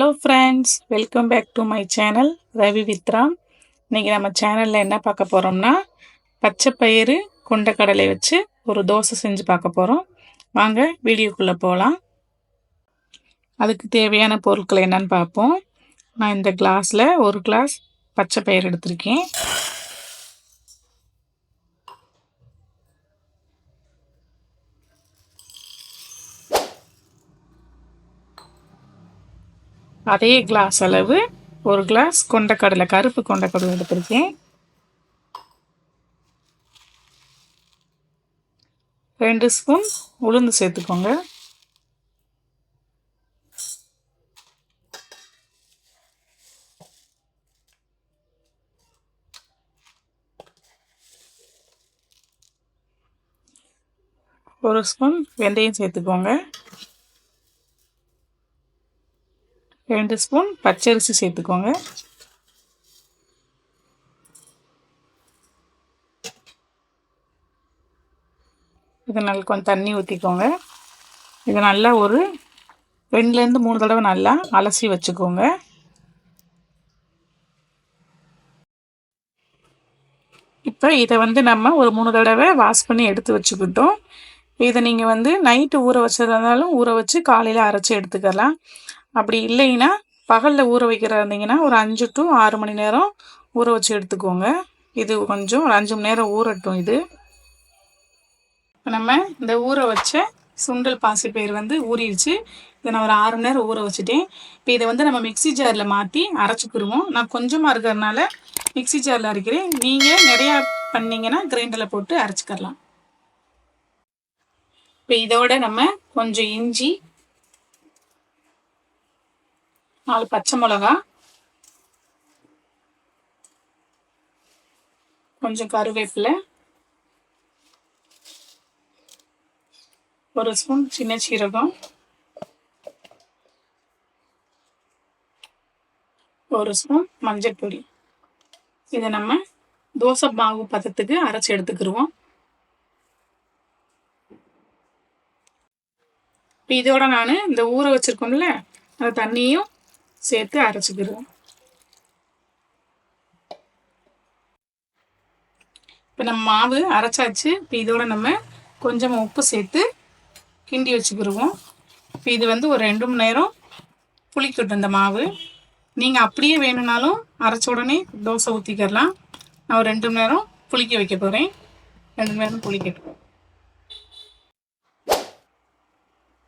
Hello friends welcome back to my channel Ravi வித்ராம் இன்றைக்கி நம்ம சேனலில் என்ன பார்க்க போகிறோம்னா பச்சை பயிறு கொண்டக்கடலை வச்சு ஒரு தோசை செஞ்சு பார்க்க போகிறோம் வாங்க வீடியோக்குள்ளே போகலாம் அதுக்கு தேவையான பொருட்கள் என்னன்னு பார்ப்போம். நான் இந்த கிளாஸில் ஒரு கிளாஸ் பச்சை பயிர் எடுத்திருக்கேன். அதே கிளாஸ் அளவு ஒரு கிளாஸ் கொண்டக்கடலை கருப்பு கொண்டக்கடலை எடுத்திருக்கேன். ரெண்டு ஸ்பூன் உளுந்து சேர்த்துக்கோங்க. ஒரு ஸ்பூன் வெந்தயம் சேர்த்துக்கோங்க. ரெண்டு ஸ்பூன் பச்சரிசி சேர்த்துக்கோங்க. இது நல்லா கொஞ்சம் தண்ணி ஊற்றிக்கோங்க இது நல்லா ஒரு ரெண்டுலேருந்து மூணு தடவை நல்லா அலசி வச்சுக்கோங்க. இப்போ இதை வந்து நம்ம ஒரு மூணு தடவை வாஷ் பண்ணி எடுத்து வச்சுக்கிட்டோம். இதை நீங்கள் வந்து நைட்டு ஊற வச்சதாலும் ஊற வச்சு காலையில் அரைச்சி எடுத்துக்கலாம். அப்படி இல்லைன்னா பகலில் ஊற வைக்கிறா இருந்தீங்கன்னா ஒரு அஞ்சு டு ஆறு மணி நேரம் ஊற வச்சு எடுத்துக்கோங்க. இது கொஞ்சம் ஒரு அஞ்சு மணி நேரம் ஊறட்டும் இது. இப்போ நம்ம இந்த ஊற வச்ச சுண்டல் பாசிப்பயிர் வந்து ஊறிடுச்சு. இதை நான் ஒரு ஆறு மணி நேரம் ஊற வச்சுட்டேன். இப்போ இதை வந்து நம்ம மிக்சி ஜாரில் மாற்றி அரைச்சிக்கிடுவோம் நான் கொஞ்சமாக இருக்கிறதுனால மிக்சி ஜாரில் அரைக்கிறேன். நீங்கள் நிறையா பண்ணிங்கன்னா கிரைண்டரில் போட்டு அரைச்சிக்கலாம். இப்போ இதோட நம்ம கொஞ்சம் இஞ்சி நாலு பச்சை மிளகா. கொஞ்சம் கருவேப்பிலை. ஒரு ஸ்பூன் சின்ன சீரகம். ஒரு ஸ்பூன் மஞ்சள் பொடி. இதை நம்ம தோசை மாவு பதத்துக்கு அரைச்சி எடுத்துக்கிடுவோம் இப்போ இதோட நான் இந்த ஊற வச்சுருக்கோம்ல அந்த தண்ணியும் சேர்த்து அரைச்சிக்கிடுவோம். இப்போ நம்ம மாவு அரைச்சாச்சு. இப்போ இதோட நம்ம கொஞ்சமாக உப்பு சேர்த்து கிண்டி வச்சுக்கிடுவோம். இப்போ இது வந்து ஒரு ரெண்டு மணி நேரம் புளிக்கட்டும் இந்த மாவு. நீங்கள் அப்படியே வேணும்னாலும் அரைச்ச உடனே தோசை ஊற்றிக்கிறலாம் நான் ஒரு ரெண்டு மணி நேரம் புளிக்க வைக்க போகிறேன் ரெண்டு மணி நேரம் புளிக்கட்டும்.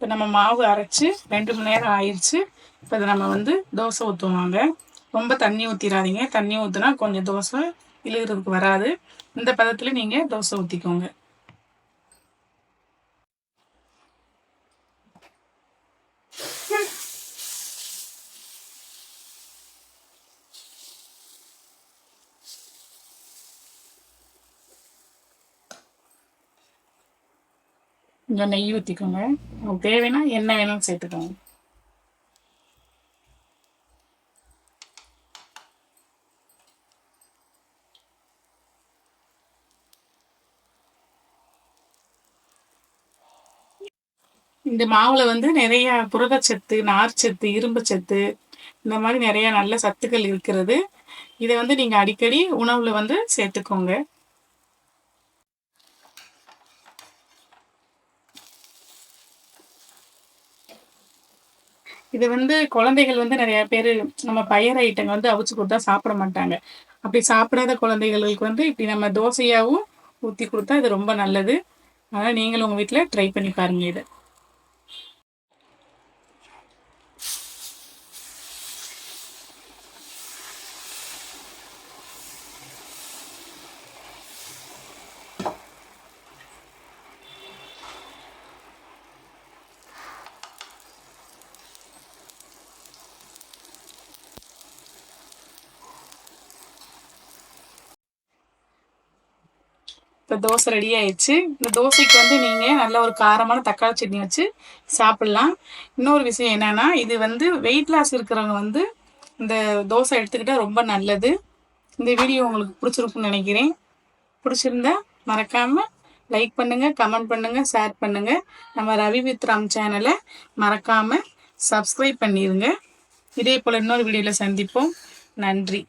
இப்போ நம்ம மாவு அரைச்சி ரெண்டு மணி நேரம் ஆயிடுச்சு இப்போ இதை நம்ம வந்து தோசை ஊற்றுவாங்க ரொம்ப தண்ணி ஊற்றிடாதீங்க தண்ணி ஊற்றுனா கொஞ்சம் தோசை இழுகிறதுக்கு வராது. இந்த பதத்தில் நீங்கள் தோசை ஊற்றிக்கோங்க கொஞ்சம் நெய் ஊற்றிக்கோங்க உங்களுக்கு தேவைன்னா எண்ணெய் வேணும்னு சேர்த்துக்கோங்க. இந்த மாவில் வந்து நிறைய புரதச்சத்து நார்ச்சத்து இரும்பு சத்து இந்த மாதிரி நிறைய நல்ல சத்துக்கள் இருக்கிறது. இதை வந்து நீங்கள் அடிக்கடி உணவில் வந்து சேர்த்துக்கோங்க. இது வந்து குழந்தைகள் வந்து நிறைய பேர் நம்ம பயிர் ஐட்டங்கள் வந்து அவிச்சு கொடுத்தா சாப்பிட மாட்டாங்க. அப்படி சாப்பிடாத குழந்தைகளுக்கு வந்து இப்படி நம்ம தோசையாகவும் ஊற்றி கொடுத்தா இது ரொம்ப நல்லது. அதனால் நீங்களும் உங்கள் வீட்டில் ட்ரை பண்ணி பாருங்கள் இதை. இப்போ தோசை ரெடி ஆயிடுச்சு. இந்த தோசைக்கு வந்து நீங்கள் நல்ல ஒரு காரமான தக்காளி சட்னி வச்சு சாப்பிட்லாம். இன்னொரு விஷயம் என்னென்னா இது வந்து வெயிட் லாஸ் இருக்கிறவங்க வந்து இந்த தோசை எடுத்துக்கிட்டால் ரொம்ப நல்லது. இந்த வீடியோ உங்களுக்கு பிடிச்சிருக்குன்னு நினைக்கிறேன். பிடிச்சிருந்தா மறக்காமல் லைக் பண்ணுங்கள் கமெண்ட் பண்ணுங்கள் ஷேர் பண்ணுங்கள் நம்ம ரவி வித்ராம் சேனலை மறக்காமல் சப்ஸ்கிரைப் பண்ணிடுங்க இதே போல் இன்னொரு வீடியோவில் சந்திப்போம். நன்றி.